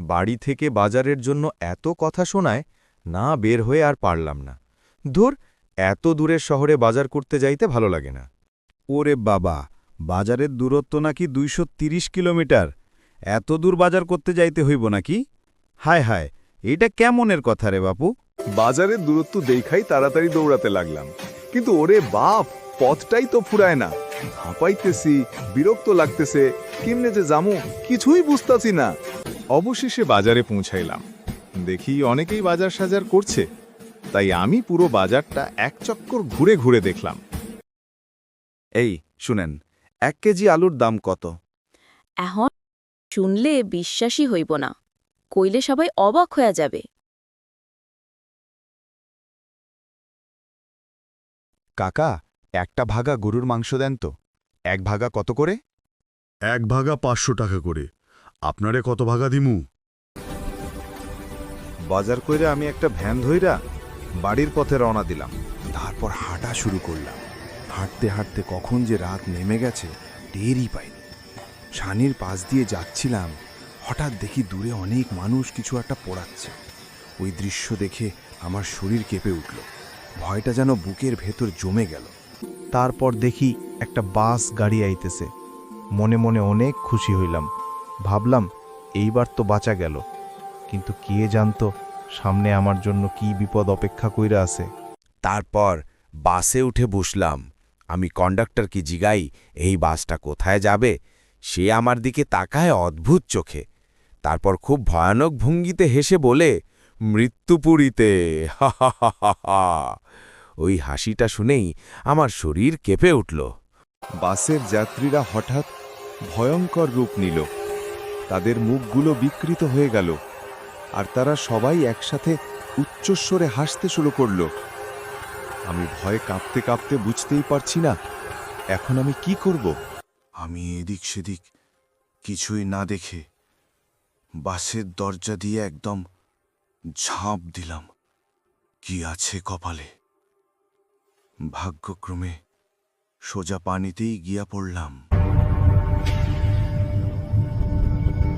বাড়ি থেকে বাজারের জন্য এত কথা শোনায়, না বের হয়ে আর পারলাম না। ধুর, এত দূরের শহরে বাজার করতে যাইতে ভালো লাগে না। ওরে বাবা, বাজারের দূরত্ব নাকি দুইশো কিলোমিটার। এত দূর বাজার করতে যাইতে হইব নাকি? হায় হায়, এটা কেমনের কথা রে বাপু? বাজারের দূরত্ব দেখাই তাড়াতাড়ি দৌড়াতে লাগলাম। কিন্তু ওরে বাপ, পথটাই তো ফুরায় না। হাঁপাইতেছি, বিরক্ত লাগতেছে, কেমনে যে জামু কিছুই বুঝতাছি না। অবশেষে বাজারে পৌঁছাইলাম। দেখি অনেকেই বাজার সাজার করছে। তাই আমি পুরো বাজারটা এক চক্কর ঘুরে ঘুরে দেখলাম। এই শুনেন এক কেজি আলুর দাম কত? এখন শুনলে বিশ্বাসই হইব না। কইলে সবাই অবাক হয়ে যাবে। কাকা একটা ভাগা গরুর মাংস দেন তো। এক ভাগা কত করে? এক ভাগা পাঁচশো টাকা করে। আপনারে কত ভাগা দিমু? বাজার কইরে আমি একটা ভ্যান ধইরা বাড়ির পথে রওনা দিলাম। তারপর হাঁটা শুরু করলাম। হাঁটতে হাঁটতে কখন যে রাত নেমে গেছে, টেরই পাইনি। সানির পাশ দিয়ে যাচ্ছিলাম, হঠাৎ দেখি দূরে অনেক মানুষ কিছু একটা পড়াচ্ছে। ওই দৃশ্য দেখে আমার শরীর কেঁপে উঠল। ভয়টা যেন বুকের ভেতর জমে গেল। তারপর দেখি একটা বাস গাড়ি আইতেছে। মনে মনে অনেক খুশি হইলাম। ভাবলাম এইবার তো বাঁচা গেল। কিন্তু কে জানতো সামনে আমার জন্য কি বিপদ অপেক্ষা কইরা আছে। তারপর বাসে উঠে বসলাম আমি কন্ডাক্টরকে জিগাই এই বাসটা কোথায় যাবে? সে আমার দিকে তাকায় অদ্ভুত চোখে। তারপর খুব ভয়ানক ভঙ্গিতে হেসে বলে মৃত্যুপুরীতে হা হা হা হা হা। ওই হাসিটা শুনেই আমার শরীর কেঁপে উঠল। বাসের যাত্রীরা হঠাৎ ভয়ঙ্কর রূপ নিল। তাদের মুখগুলো বিকৃত হয়ে গেল, আর তারা সবাই একসাথে উচ্চস্বরে হাসতে শুরু করল। আমি ভয়ে কাঁপতে কাঁপতে বুঝতেই পারছি না, এখন আমি কি করব? আমি এদিক সেদিক কিছুই না দেখে বাসের দরজা দিয়ে একদম ঝাঁপ দিলাম। কি আছে কপালে? ভাগ্যক্রমে সোজা পানিতেই গিয়া পড়লাম।